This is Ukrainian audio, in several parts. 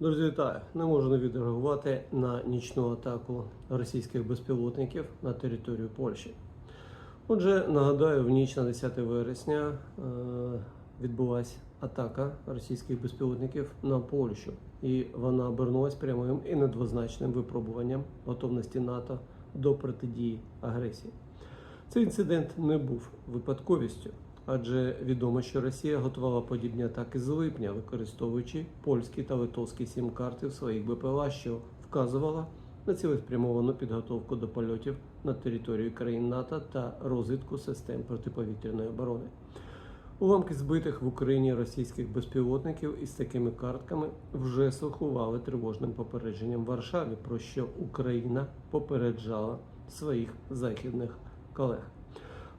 Друзі, вітаю! Не можу не відреагувати на нічну атаку російських безпілотників на територію Польщі. Отже, нагадаю, в ніч на 10 вересня е, відбулася атака російських безпілотників на Польщу, і вона обернулась прямим і недвозначним випробуванням готовності НАТО до протидії агресії. Цей інцидент не був випадковістю, адже відомо, що Росія готувала подібні атаки з липня, використовуючи польські та литовські сім-карти в своїх БПЛА, що вказувала на цілеспрямовану підготовку до польотів на територію країн НАТО та розвідку систем протиповітряної оборони. Уламки збитих в Україні російських безпілотників із такими картками вже слухували тривожним попередженням Варшаві, про що Україна попереджала своїх західних колег.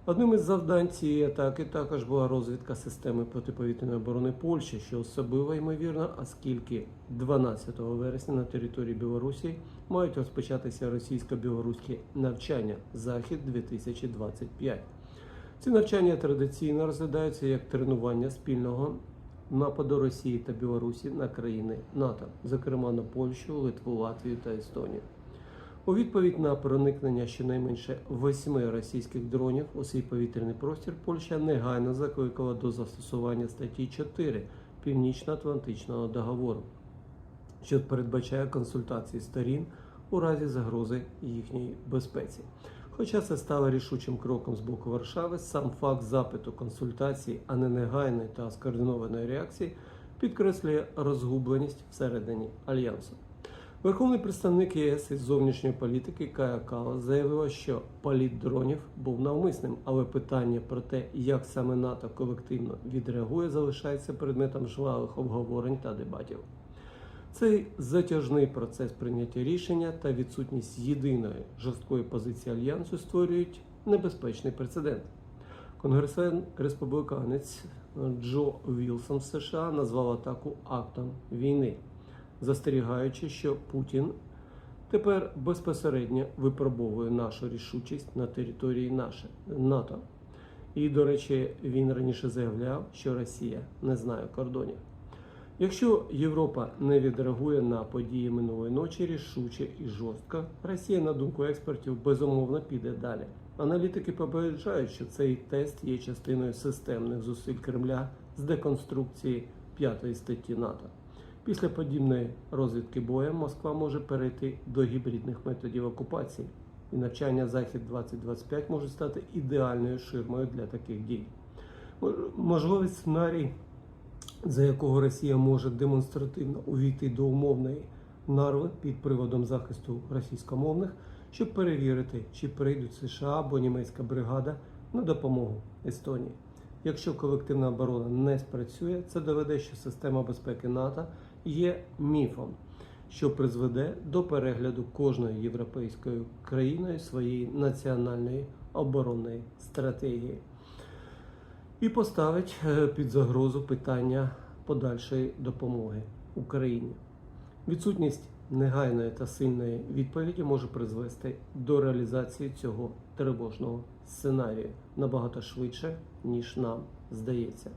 Одним із завдань цієї атаки також була розвідка системи протиповітряної оборони Польщі, що особливо ймовірно, оскільки 12 вересня на території Білорусі мають розпочатися російсько-білоруські навчання Захід 2025. Ці навчання традиційно розглядаються як тренування спільного нападу Росії та Білорусі на країни НАТО, зокрема на Польщу, Литву, Латвію та Естонію. У відповідь на проникнення щонайменше восьми російських дронів у свій повітряний простір Польща негайно закликала до застосування статті 4 Північно-Атлантичного договору, що передбачає консультації сторін у разі загрози їхньої безпеці. Хоча це стало рішучим кроком з боку Варшави, сам факт запиту консультацій, а не негайної та скоординованої реакції, підкреслює розгубленість всередині альянсу. Верховний представник ЄС із зовнішньої політики Кая Кала заявила, що політ дронів був навмисним, але питання про те, як саме НАТО колективно відреагує, залишається предметом жвавих обговорень та дебатів. Цей затяжний процес прийняття рішення та відсутність єдиної жорсткої позиції альянсу створюють небезпечний прецедент. Конгресмен республіканець Джо Вілсон США назвав атаку актом війни, застерігаючи, що Путін тепер безпосередньо випробовує нашу рішучість на території наше НАТО. І, до речі, він раніше заявляв, що Росія не знає кордонів. Якщо Європа не відреагує на події минулої ночі рішуче і жорстко, Росія, на думку експертів, безумовно піде далі. Аналітики попереджають, що цей тест є частиною системних зусиль Кремля з деконструкції п'ятої статті НАТО. Після подібної розвідки боєм Москва може перейти до гібридних методів окупації, і навчання Захід 2025 може стати ідеальною ширмою для таких дій. Можливий сценарій за якого Росія може демонстративно увійти до умовної нарви під приводом захисту російськомовних, щоб перевірити, чи прийдуть США або німецька бригада на допомогу Естонії. Якщо колективна оборона не спрацює, це доведе, що система безпеки НАТО є міфом, що призведе до перегляду кожною європейською країною своєї національної оборонної стратегії і поставить е, під загрозу питання подальшої допомоги Україні. Відсутність негайної та сильної відповіді може призвести до реалізації цього тривожного сценарію набагато швидше, ніж нам здається.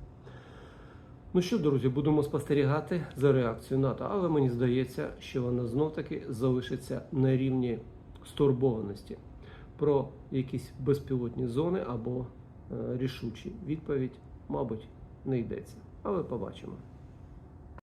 Ну що, друзі, будемо спостерігати за реакцією НАТО, але мені здається, що вона знов-таки залишиться на рівні стурбованості про якісь безпілотні зони або е, рішучі відповідь, мабуть, не йдеться. Але побачимо.